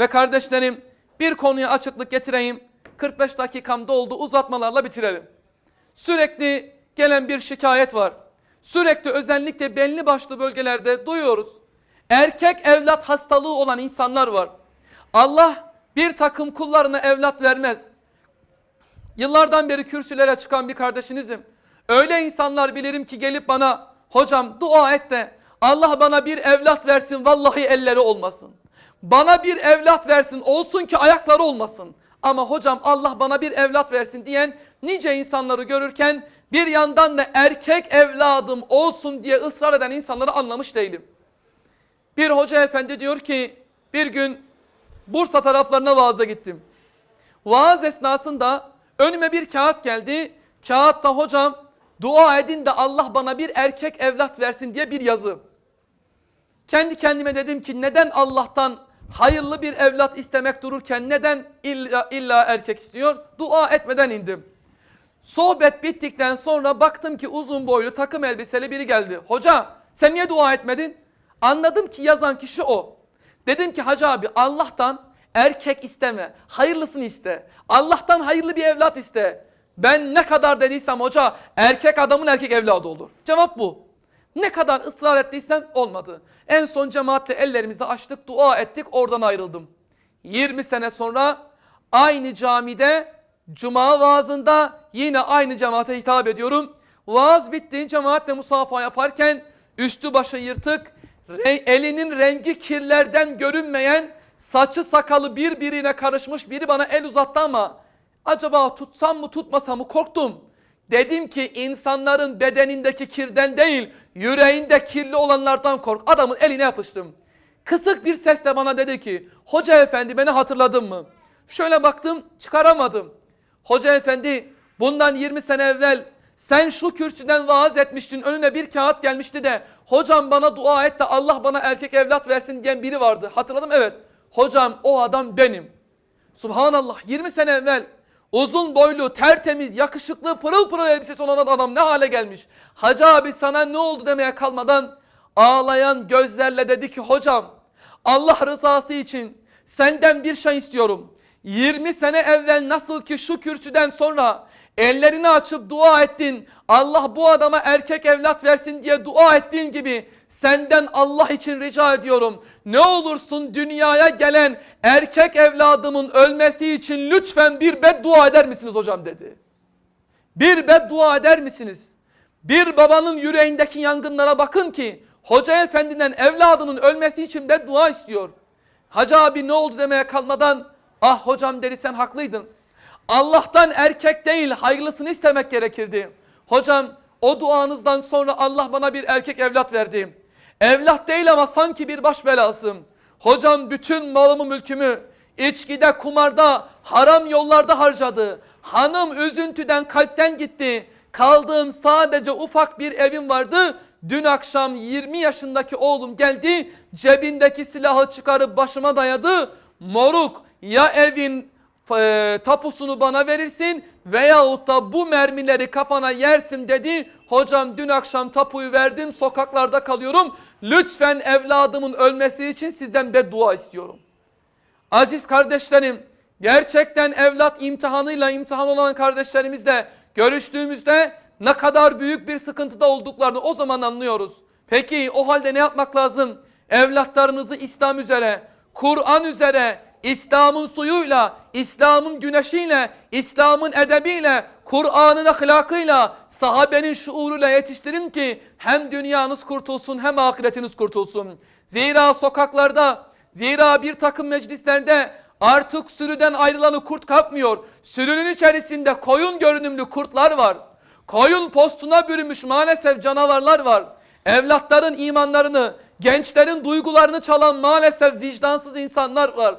Ve kardeşlerim bir konuya açıklık getireyim. 45 dakikam doldu uzatmalarla bitirelim. Sürekli gelen bir şikayet var. Sürekli özellikle belli başlı bölgelerde duyuyoruz. Erkek evlat hastalığı olan insanlar var. Allah bir takım kullarına evlat vermez. Yıllardan beri kürsülere çıkan bir kardeşinizim. Öyle insanlar bilirim ki gelip bana hocam dua et de Allah bana bir evlat versin vallahi elleri olmasın. Bana bir evlat versin olsun ki ayakları olmasın. Ama hocam Allah bana bir evlat versin diyen nice insanları görürken bir yandan da erkek evladım olsun diye ısrar eden insanları anlamış değilim. Bir hoca efendi diyor ki bir gün Bursa taraflarına vaaza gittim. Vaaz esnasında önüme bir kağıt geldi. Kağıtta hocam dua edin de Allah bana bir erkek evlat versin diye bir yazı. Kendi kendime dedim ki neden Allah'tan hayırlı bir evlat istemek dururken neden illa, illa erkek istiyor? Dua etmeden indim. Sohbet bittikten sonra baktım ki uzun boylu takım elbiseli biri geldi. Hoca sen niye dua etmedin? Anladım ki yazan kişi o. Dedim ki hacı abi Allah'tan erkek isteme. Hayırlısını iste. Allah'tan hayırlı bir evlat iste. Ben ne kadar dediysem hoca erkek adamın erkek evladı olur. Cevap bu. Ne kadar ısrar ettiysem olmadı. En son cemaatle ellerimizi açtık, dua ettik, oradan ayrıldım. 20 sene sonra aynı camide cuma vaazında yine aynı cemaate hitap ediyorum. Vaaz bitti, cemaatle musafa yaparken üstü başı yırtık, elinin rengi kirlerden görünmeyen, saçı sakalı birbirine karışmış biri bana el uzattı ama acaba tutsam mı tutmasam mı korktum. Dedim ki insanların bedenindeki kirden değil, yüreğinde kirli olanlardan kork. Adamın eline yapıştım. Kısık bir sesle bana dedi ki, hoca efendi beni hatırladın mı? Şöyle baktım çıkaramadım. Hoca efendi bundan 20 sene evvel sen şu kürsüden vaaz etmiştin önüne bir kağıt gelmişti de hocam bana dua et de Allah bana erkek evlat versin diyen biri vardı. Hatırladım evet. Hocam o adam benim. Subhanallah 20 sene evvel uzun boylu, tertemiz, yakışıklı, pırıl pırıl elbisesi olan adam ne hale gelmiş. Hacı abi sana ne oldu demeye kalmadan ağlayan gözlerle dedi ki hocam Allah rızası için senden bir şey istiyorum. 20 sene evvel nasıl ki şu kürsüden sonra ellerini açıp dua ettin. Allah bu adama erkek evlat versin diye dua ettiğin gibi senden Allah için rica ediyorum. Ne olursun dünyaya gelen erkek evladımın ölmesi için lütfen bir beddua eder misiniz hocam dedi. Bir beddua eder misiniz? Bir babanın yüreğindeki yangınlara bakın ki hoca efendiden evladının ölmesi için beddua istiyor. Hacı abi ne oldu demeye kalmadan ah hocam dedi sen haklıydın. Allah'tan erkek değil hayırlısını istemek gerekirdi. Hocam o duanızdan sonra Allah bana bir erkek evlat verdi. Evlat değil ama sanki bir baş belasım. Hocam bütün malımı mülkümü içkide, kumarda, haram yollarda harcadı. Hanım üzüntüden kalpten gitti. Kaldığım sadece ufak bir evim vardı. Dün akşam 20 yaşındaki oğlum geldi. Cebindeki silahı çıkarıp başıma dayadı. Moruk ya evin e, tapusunu bana verirsin veyahut da bu mermileri kafana yersin dedi. Hocam dün akşam tapuyu verdim sokaklarda kalıyorum. Lütfen evladımın ölmesi için sizden beddua istiyorum. Aziz kardeşlerim gerçekten evlat imtihanıyla imtihan olan kardeşlerimizle görüştüğümüzde ne kadar büyük bir sıkıntıda olduklarını o zaman anlıyoruz. Peki o halde ne yapmak lazım? Evlatlarınızı İslam üzere, Kur'an üzere, İslam'ın suyuyla, İslam'ın güneşiyle, İslam'ın edebiyle, Kur'an'ın ahlakıyla, sahabenin şuuruyla yetiştirin ki hem dünyanız kurtulsun hem ahiretiniz kurtulsun. Zira sokaklarda, zira bir takım meclislerde artık sürüden ayrılanı kurt kapmıyor. Sürünün içerisinde koyun görünümlü kurtlar var. Koyun postuna bürümüş maalesef canavarlar var. Evlatların imanlarını, gençlerin duygularını çalan maalesef vicdansız insanlar var.